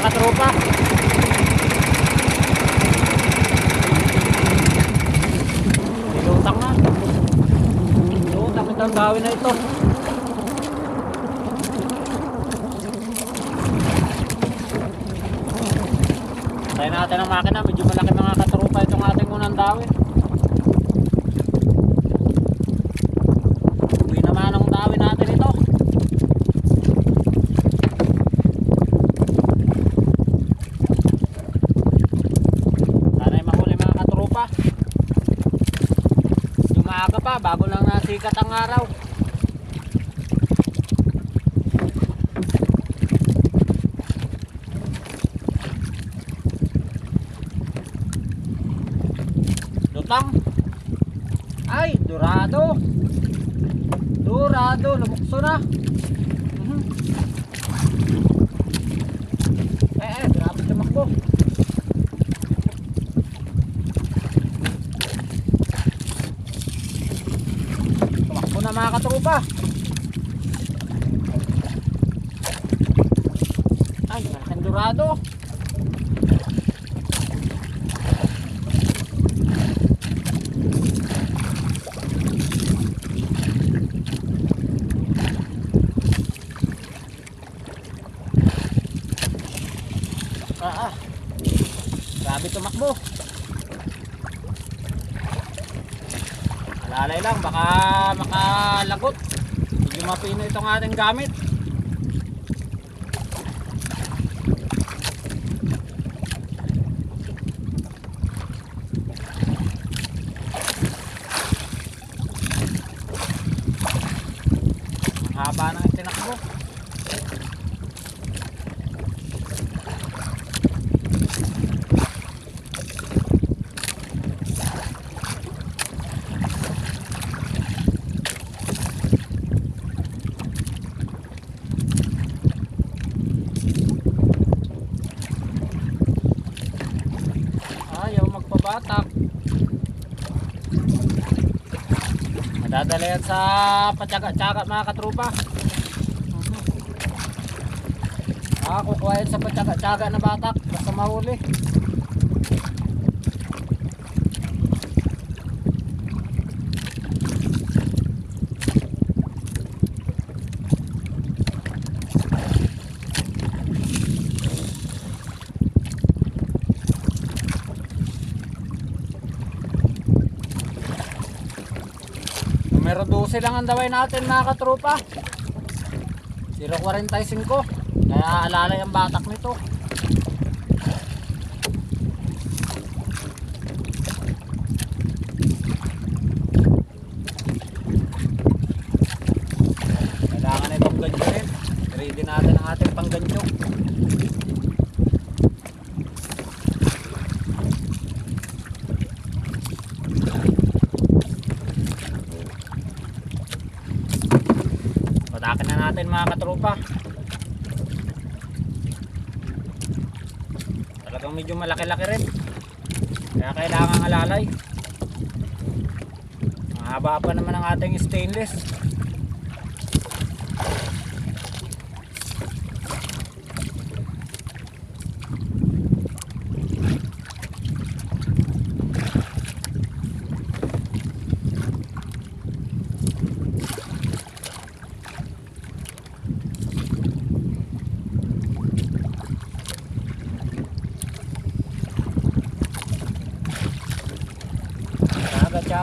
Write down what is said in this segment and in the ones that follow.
mga katropa. Nilutang na. Nilutang itong gawin na ito. Tayo natin ang makina. Medyo malaki mga katropa itong ating unang dawin. Uwi naman ang dawin natin ito. Sana'y mahuli mga katropa. Dumaga pa, bago lang nasikat ang araw. Lutang. Ay, durado. Durado, lumukso na. Mhm. Eh, eh, grabe tumakbo. Na mga katrupa. Ay, malaking durado. Ah, ah. Grabe tumakbo. Alalay lang, baka makalagot. Medyo mapino itong ating gamit. Ang haba ng itinakbo. Madadala yan sa patyaga-tyaga mga katrupa. Ah, kukuha yan sa patyaga-tyaga na batak. Basta mahuli. Numero 12 lang ang daway natin mga katrupa. 0.45. Kaya alalay ang batak nito. Kailangan itong ganyo rin. Ready natin ang ating pangganyo. Patakin na natin katropa. Talagang medyo malaki-laki rin. Kaya kailangan alalay. Mahaba pa naman ang ating stainless.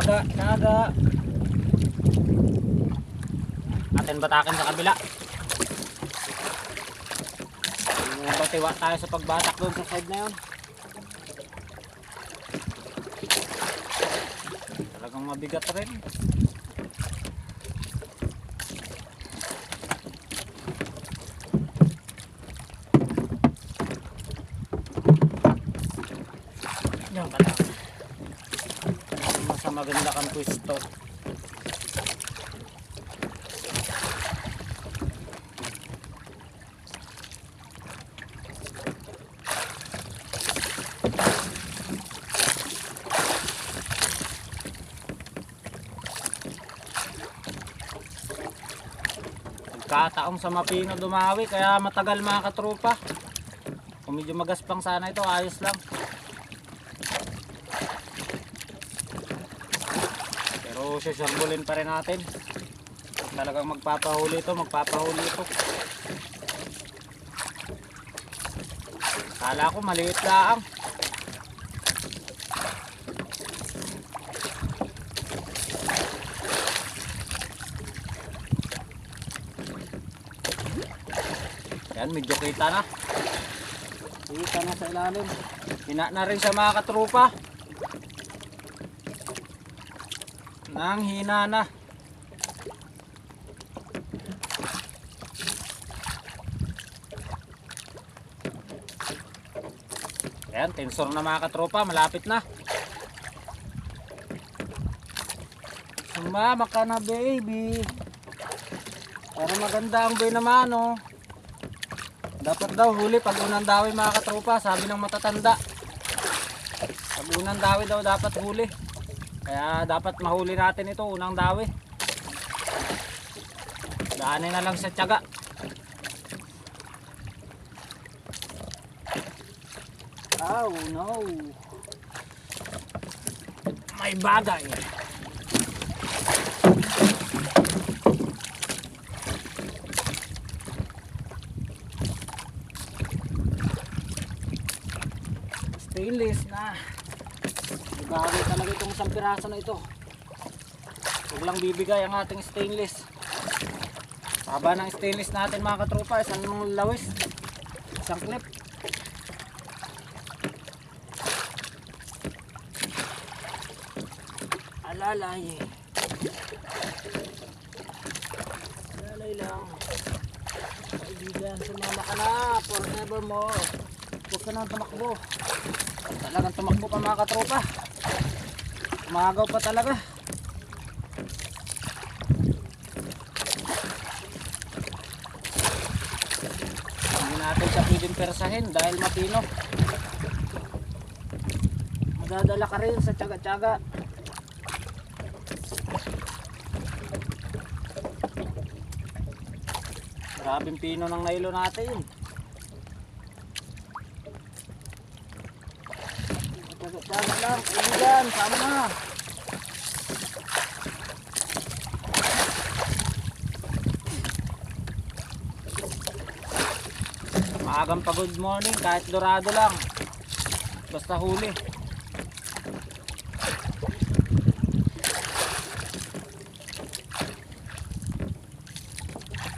Tsaga, tsaga. Atin batakin sa kabila. Batiwa tayo sa pagbatak doon sa side na yun. Talagang mabigat rin. Yan pala. Maganda kang pwesto. Nagkataong sa mapino dumawi kaya matagal mga katropa. Kung medyo magaspang sana ito, ayos lang. Pero sisambulin pa rin natin. Talagang magpapahuli ito, magpapahuli ito. Kala ko maliit lang. Yan, medyo kita na. Kita na sa ilalim. Hina na rin sa mga katrupa. Nang hina na. Ayan, tensor na mga katropa, malapit na. Sumama ka na baby. Para maganda ang buhay naman oh. Dapat daw huli pag unang dawi mga katropa, sabi ng matatanda. Pag unang dawi daw dapat huli. Kaya dapat mahuli natin ito unang dawi. Daanin na lang sa tiyaga. Oh no. May bagay. Stainless na. Bagay talaga itong isang piraso na ito. Huwag lang bibigay ang ating stainless. Haba ng stainless natin mga katropa, isang lawis. Isang clip. Alalay. Alalay lang. Kaibigan, sumama ka na forever more. Huwag ka nang tumakbo. Talagang tumakbo ka mga katropa. Umagaw pa talaga. Hindi natin siya pwedeng persahin dahil matino. Madadala ka rin sa tsaga-tsaga. Grabing pino ng nailo natin. Tsaga-tsaga lang, kaibigan, sama na. Maagang pa good morning, kahit dorado lang. Basta huli.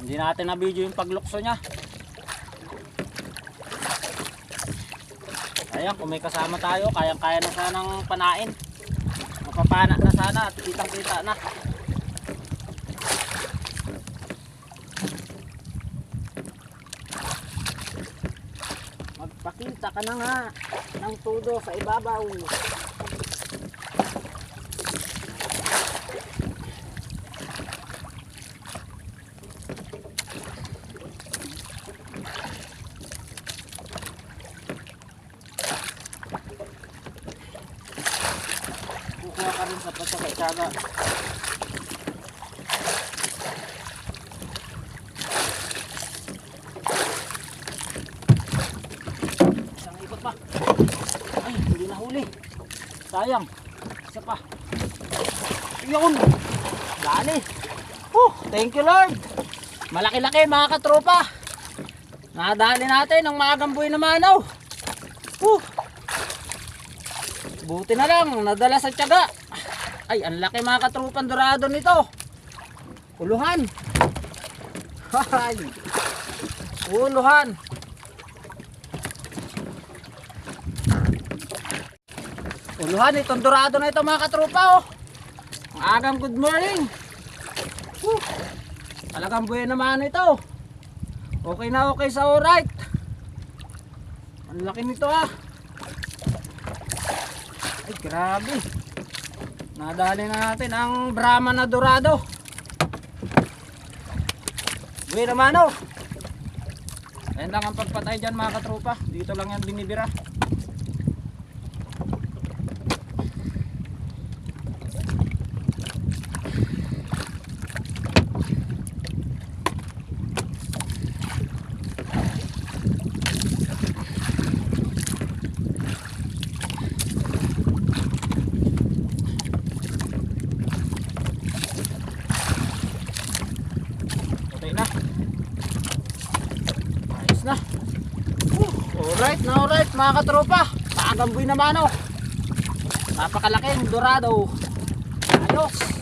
Hindi natin na video yung paglukso niya. Ayan, kung may kasama tayo, kayang-kaya na sanang panain. Mapapana na sana at kitang-kita na. Magpakita ka na nga ng tudo sa ibabaw. Rin sa patsaga-tsaga. Isang ikot pa. Ay, hindi na huli. Sayang. Isa pa. Yun. Dali. Oh, thank you Lord. Malaki-laki mga katropa. Nadali natin ang magamboy na manaw. Oh. Buti na lang, nadala sa tiyaga. Ay, ang laki mga katrupang dorado nito. Uluhan. Hay. Uluhan. Uluhan, itong dorado na ito mga katrupa oh. Ang agang good morning. Whew. Talagang buhay naman ito. Okay na okay sa alright. Ang laki nito ah. Ay, grabe. Nadali na natin ang Brahma na Dorado. Buhay naman oh. Ayan lang ang pagpatay dyan mga katropa. Dito lang yan binibira. Mga katropa. Paagamboy naman oh. Napakalaking dorado. Ayos.